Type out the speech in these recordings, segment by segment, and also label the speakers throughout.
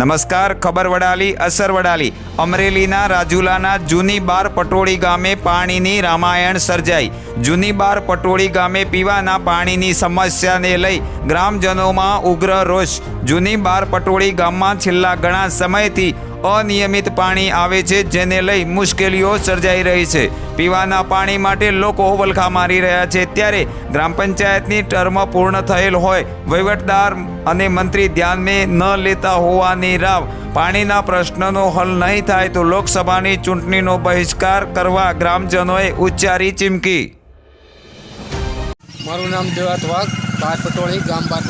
Speaker 1: નમસ્કાર, ખબર વડાલી, અસર વડાલી. અમરેલીના રાજુલાના જૂની બાર પટોળી ગામે પાણીની રામાયણ સર્જાઈ. જૂની બાર પટોળી ગામે પીવાના પાણીની સમસ્યાને લઈ ગ્રામજનોમાં ઉગ્ર રોષ. જૂની બાર પટોળી ગામમાં છેલ્લા ઘણા સમયથી અનિયમિત પાણી આવે છે, જેને લઈ મુશ્કેલીઓ સર્જાઈ રહી છે. પીવાના પાણી માટે લોકો વલખા મારી રહ્યા છે. ત્યારે ગ્રામ પંચાયતની ટર્મ પૂર્ણ થયેલ હોય, વહીવટદાર અને મંત્રી ધ્યાનમાં ન લેતા હોવાની રાવ. પાણીના પ્રશ્નનો હલ નહીં થાય તો લોકસભાની ચૂંટણીનો બહિષ્કાર કરવા ગ્રામજનોએ ઉચ્ચારી ચીમકી.
Speaker 2: મારું નામ દેવાત વાઘ, બાર પટોળી, ગામ બાર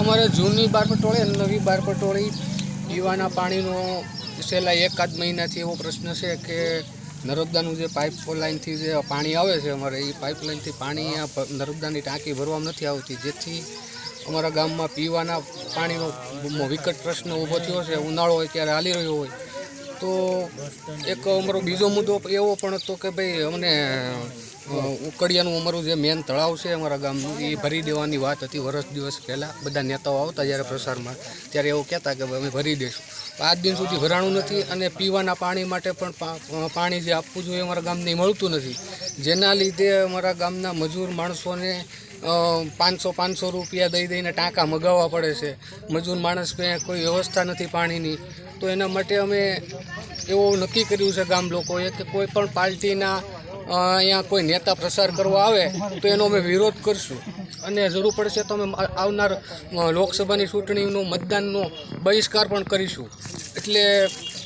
Speaker 2: અમારે જૂની બાર અને નવી બાર પટોળી પીવાના પાણીનો છેલ્લા એકાદ મહિનાથી એવો પ્રશ્ન છે કે નર્મદાનું જે પાઇપ લાઇનથી જે પાણી આવે છે અમારે એ પાઇપલાઇનથી પાણી આ નર્મદાની ટાંકી ભરવામાં નથી આવતી. જેથી અમારા ગામમાં પીવાના પાણીનો વિકટ પ્રશ્ન ઊભો થયો છે ઉનાળો હોય ત્યારે હાલી રહ્યો હોય. તો એક અમારો બીજો મુદ્દો એવો પણ હતો કે ભાઈ અમને ઉકડિયાનું અમારું જે મેન તળાવ છે અમારા ગામનું, એ ભરી દેવાની વાત હતી વર્ષ દિવસ પહેલાં. બધા નેતાઓ આવતા જ્યારે પ્રસારમાં. ત્યારે એવું કહેતા કે ભાઈ અમે ભરી દઈશું આજ દિન સુધી ભરાણું નથી અને પીવાના પાણી માટે પણ પાણી જે આપવું જોઈએ અમારા ગામને મળતું નથી. જેના લીધે અમારા ગામના મજૂર માણસોને પાંચસો પાંચસો રૂપિયા દઈ દઈને ટાંકા મગાવવા પડે છે. મજૂર માણસ કોઈ વ્યવસ્થા નથી પાણીની. તો એના માટે અમે એવું નક્કી કર્યું છે ગામ લોકોએ કે કોઈ પણ પાર્ટીના અહીંયા કોઈ નેતા પ્રસાર કરવા આવે, તો એનો અમે વિરોધ કરશું. અને જરૂર પડશે તો અમે આવનાર લોકસભાની ચૂંટણીનો મતદાનનો બહિષ્કાર પણ કરીશું. એટલે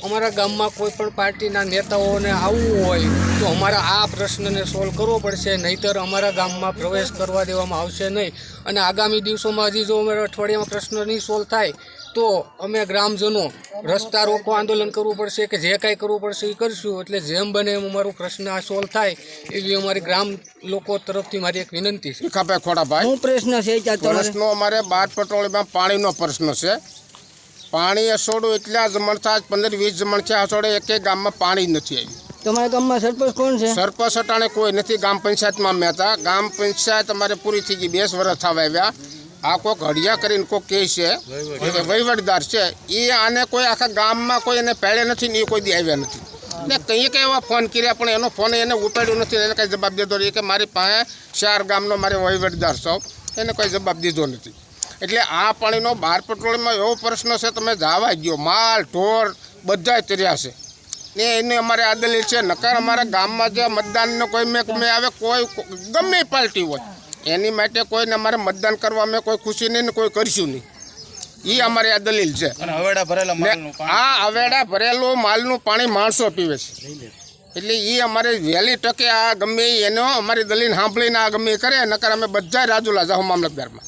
Speaker 2: અમારા ગામમાં કોઈ પણ પાર્ટીના નેતાઓને આવવું હોય તો અમારા આ પ્રશ્નને સોલ્વ કરવો પડશે નહીતર અમારા ગામમાં પ્રવેશ કરવા દેવામાં આવશે નહીં. અને આગામી દિવસોમાં હજી જો અમારા અઠવાડિયામાં પ્રશ્ન નહીં સોલ્વ થાય તો અમે ગ્રામજનો રસ્તા રોકો આંદોલન કરવું પડશે કે જે કાંઈ કરવું પડશે એ કરીશું. એટલે જેમ બને એમ અમારો પ્રશ્ન આ સોલ્વ થાય એવી અમારી ગ્રામ લોકો તરફથી મારી એક વિનંતી છે.
Speaker 3: ખાપે ખોડાભાઈ
Speaker 4: શું પ્રશ્ન છે
Speaker 3: પ્રશ્નો અમારે બાર પટોળીમાં પાણીનો પ્રશ્ન છે. પાણી અસોડું એટલા જમણ થાય પંદર વીસ જમણ છે અસોડે એકે ગામમાં પાણી જ નથી આવ્યું.
Speaker 4: તમારા ગામમાં સરપંચ કોણ છે?
Speaker 3: સરપંચ અટાણે કોઈ નથી ગામ પંચાયતમાં મેં હતા. ગામ પંચાયત અમારે પૂરી થઈ ગઈ બેસ વર્ષ થવા આવ્યા. આ કોઈક હડિયા કરીને કોઈક કહે છે વહીવટદાર છે એ આને કોઈ આખા ગામમાં કોઈ એને પહેલે નથી ને એ કોઈ દી આવ્યા નથી. ને કંઈ કંઈ એવા ફોન કર્યા પણ એનો ફોન એને ઉપાડ્યો નથી એને કંઈ જવાબ દીધો કે મારી પાસે ચાર ગામનો મારે વહીવટદાર છો એને કોઈ જવાબ દીધો નથી. એટલે આ પાણીનો બાર પેટ્રોલમાં એવો પ્રશ્ન છે તમે જાવા ગયો માલ ઢોર બધા તર્યા છે. ને એને અમારે આ દલીલ છે નકાર અમારા ગામમાં જે મતદાનનો કોઈ મેં મેં આવે કોઈ ગમે પાર્ટી હોય. એની માટે કોઈને અમારે મતદાન કરવા અમે કોઈ ખુશી નહીં ને કોઈ કરશું નહીં. એ અમારી આ દલીલ છે. આ અવેડા ભરેલું માલનું પાણી માણસો પીવે છે. એટલે એ અમારે વહેલી ટકે આ ગમે એનો અમારી દલીલ સાંભળીને આ ગમે કરે નકર અમે બધા રાજુલા જાઉં મામલતદારમાં.